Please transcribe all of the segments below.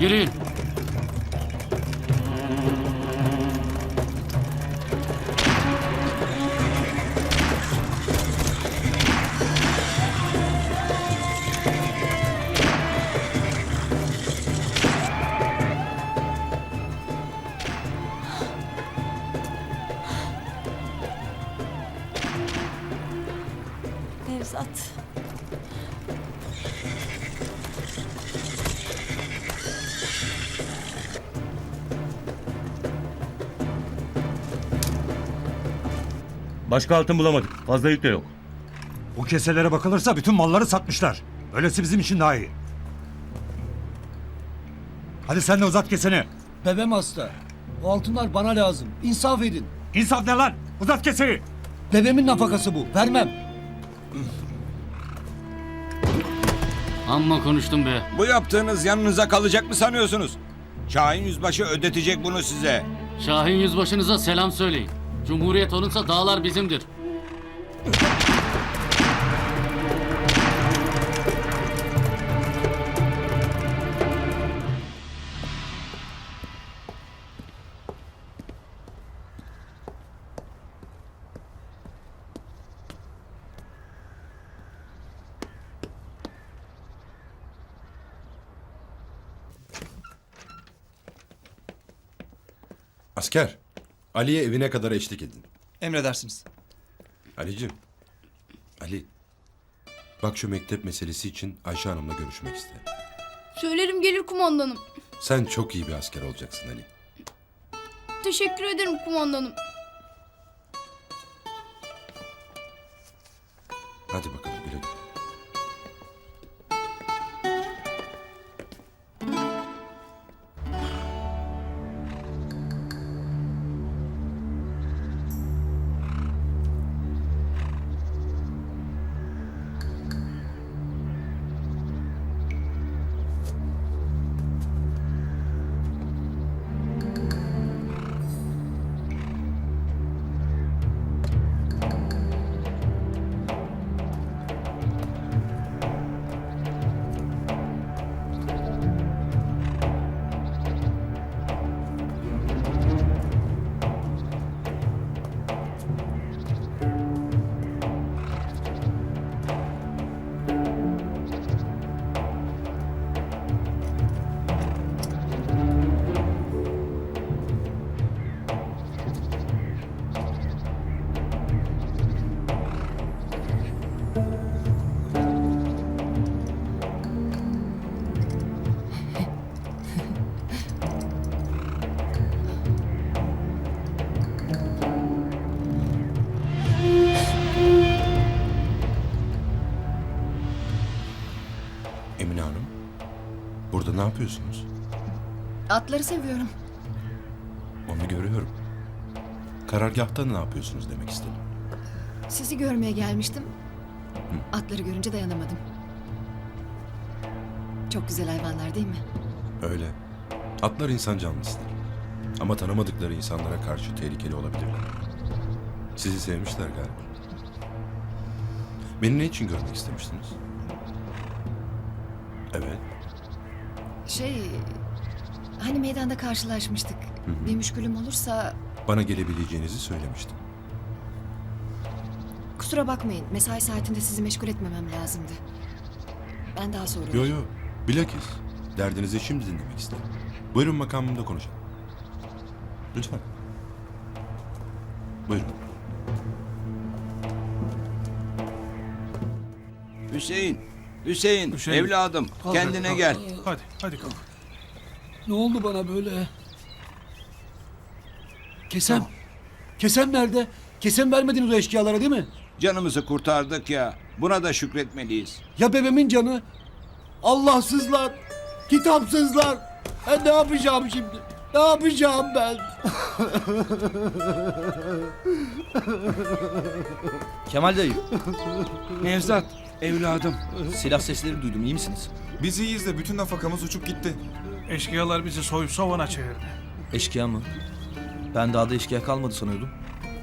Yürüyün. Nevzat. Başka altın bulamadık. Fazla yük de yok. Bu keselere bakılırsa bütün malları satmışlar. Öylesi bizim için daha iyi. Hadi sen de uzat keseni. Bebem hasta. O altınlar bana lazım. İnsaf edin. İnsaf ne lan? Uzat keseni. Bebemin nafakası bu. Vermem. Amma konuştum be. Bu yaptığınız yanınıza kalacak mı sanıyorsunuz? Şahin Yüzbaşı ödetecek bunu size. Şahin yüzbaşınıza selam söyleyin. Cumhuriyet olunsa dağlar bizimdir. Asker, Ali'ye evine kadar eşlik edin. Emredersiniz. Ali'cim, Ali. Bak şu mektep meselesi için Ayşe Hanım'la görüşmek isterim. Söylerim gelir kumandanım. Sen çok iyi bir asker olacaksın Ali. Teşekkür ederim kumandanım. Hadi bakalım Emine Hanım, burada ne yapıyorsunuz? Atları seviyorum. Onu görüyorum. Karargahta ne yapıyorsunuz demek istedim. Sizi görmeye gelmiştim. Atları görünce dayanamadım. Çok güzel hayvanlar değil mi? Öyle. Atlar insan canlısıdır. Ama tanımadıkları insanlara karşı tehlikeli olabilirler. Sizi sevmişler galiba. Beni ne için görmek istemiştiniz? Evet. Şey... Hani meydanda karşılaşmıştık. Bir müşkülüm olursa Bana gelebileceğinizi söylemiştim. kusura bakmayın. Mesai saatinde sizi meşgul etmemem lazımdı. Ben daha sonra... Yo yo. Bilakis. Derdinizi şimdi dinlemek isterim. Buyurun makamımda konuşalım. Lütfen. Buyurun. Hüseyin, Hüseyin, Hüseyin. evladım kendine gel. Hadi, hadi kalk. Ne oldu bana böyle? Kesem. Kesem nerede? Kesem vermediniz o eşkıyalara değil mi? Canımızı kurtardık ya. Buna da şükretmeliyiz. Ya bebemin canı? Allahsızlar. Kitapsızlar. Ben ne yapacağım şimdi? Ne yapacağım ben? Kemal dayı, Nevzat, evladım. silah sesleri duydum. iyi misiniz? Biz iyiyiz de bütün nafakamız uçup gitti. Eşkıyalar bizi soyup savana çevirdi. Eşkıya mı? Ben dağda eşkıya kalmadı sanıyordum.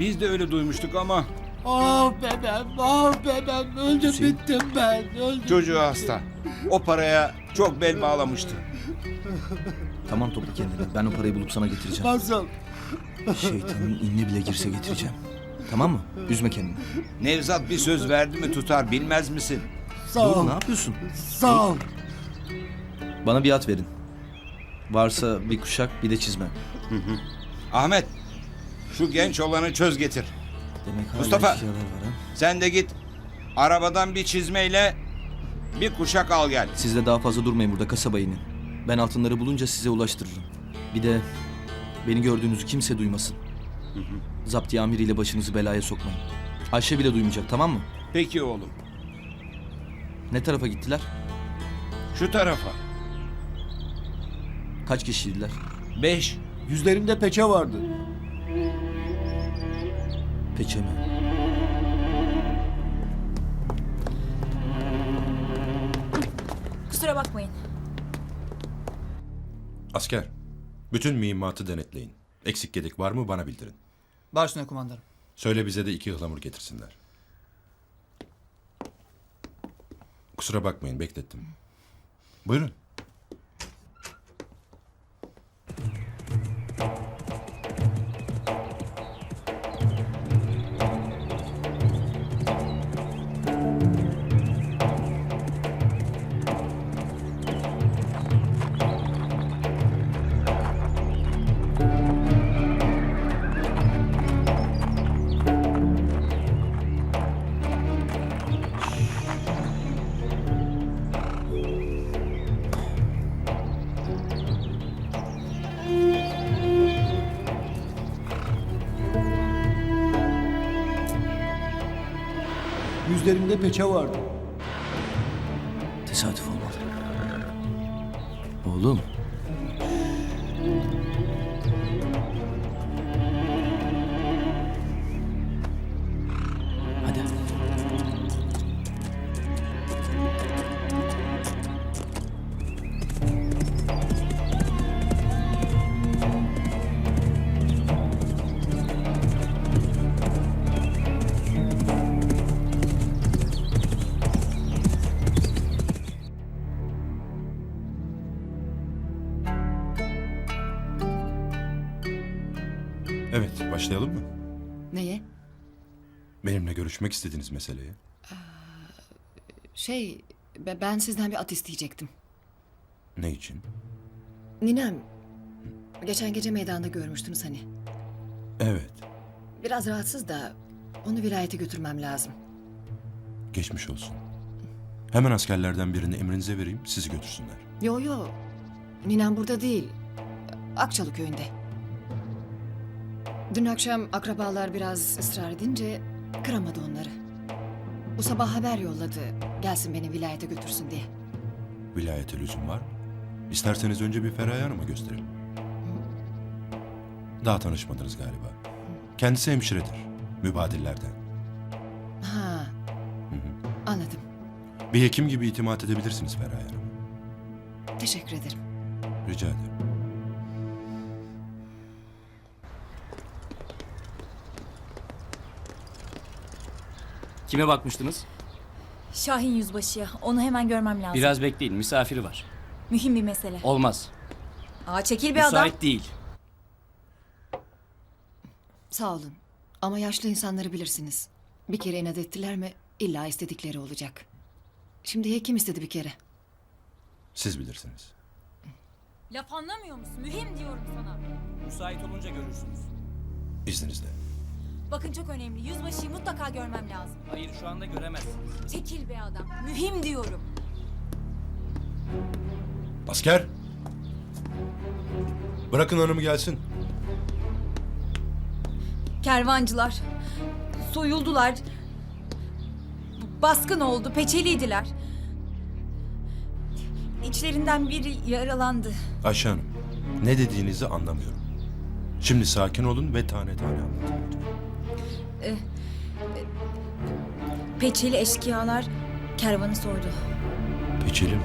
Biz de öyle duymuştuk ama Ah bebem, ah bebem. Öldüm Hüseyin. bittim ben. Öldüm. çocuğu hasta. O paraya çok bel bağlamıştı. Tamam topla kendini. Ben o parayı bulup sana getireceğim. Nasıl? Şeytanın inine bile girse getireceğim. Tamam mı? Üzme kendini. Nevzat bir söz verdi mi tutar bilmez misin? Sağ Dur ol. ne yapıyorsun? Sağ ol. Bana bir at verin. Varsa bir kuşak bir de çizme. Ahmet şu genç olanı çöz getir. Demek hala Mustafa. eşkıyalar var ha. Sen de git arabadan bir çizmeyle bir kuşak al gel. Siz de daha fazla durmayın burada kasaba inin. Ben altınları bulunca size ulaştırırım. Bir de beni gördüğünüzü kimse duymasın. Zaptiye amiriyle başınızı belaya sokmayın. Ayşe bile duymayacak tamam mı? Peki oğlum Ne tarafa gittiler? şu tarafa. Kaç kişiydiler? Beş. Yüzlerinde peçe vardı. Peçe mi? Kusura bakmayın. Asker, bütün mühimmatı denetleyin. Eksik gedik var mı bana bildirin. Başüstüne kumandanım. Söyle bize de iki ıhlamur getirsinler. Kusura bakmayın beklettim. Buyurun. Yüzlerinde peçe vardı. Tesadüf olmalı. Oğlum. Başlayalım mı? Neye? Benimle görüşmek istediğiniz meseleye. Şey, be- ben sizden bir at isteyecektim. Ne için? Ninem, geçen gece meydanda görmüştünüz hani. Evet, Biraz rahatsız da onu vilayete götürmem lazım. geçmiş olsun. Hemen askerlerden birini emrinize vereyim, sizi götürsünler. Yo yo, Ninem burada değil. Akçalı köyünde. Dün akşam akrabalar biraz ısrar edince kıramadı onları. Bu sabah haber yolladı. Gelsin beni vilayete götürsün diye. Vilayete lüzum var mı? İsterseniz önce bir Feraye Hanım'a gösterelim. Daha tanışmadınız galiba. Kendisi hemşiredir, mübadillerden. Ha, anladım. Bir hekim gibi itimat edebilirsiniz Feraye Hanım. Teşekkür ederim. Rica ederim. Kime bakmıştınız? Şahin Yüzbaşı'ya. Onu hemen görmem lazım. Biraz bekleyin misafiri var. Mühim bir mesele. Olmaz. Aa çekil bir adam. Müsait değil. Sağ olun. Ama yaşlı insanları bilirsiniz. Bir kere inat ettiler mi illa istedikleri olacak. Şimdi hekim istedi bir kere. Siz bilirsiniz. Laf anlamıyor musun? Mühim diyorum sana. Müsait olunca görürsünüz. İzninizle. Bakın çok önemli. Yüzbaşıyı mutlaka görmem lazım. Hayır şu anda göremezsiniz. Çekil be adam. Mühim diyorum. Asker! Bırakın hanımı gelsin. Kervancılar. Soyuldular. Baskın oldu. Peçeliydiler. İçlerinden biri yaralandı. Ayşe Hanım, ne dediğinizi anlamıyorum. Şimdi sakin olun ve tane tane anlatın. Peçeli eşkıyalar kervanı soydu. Peçeli mi?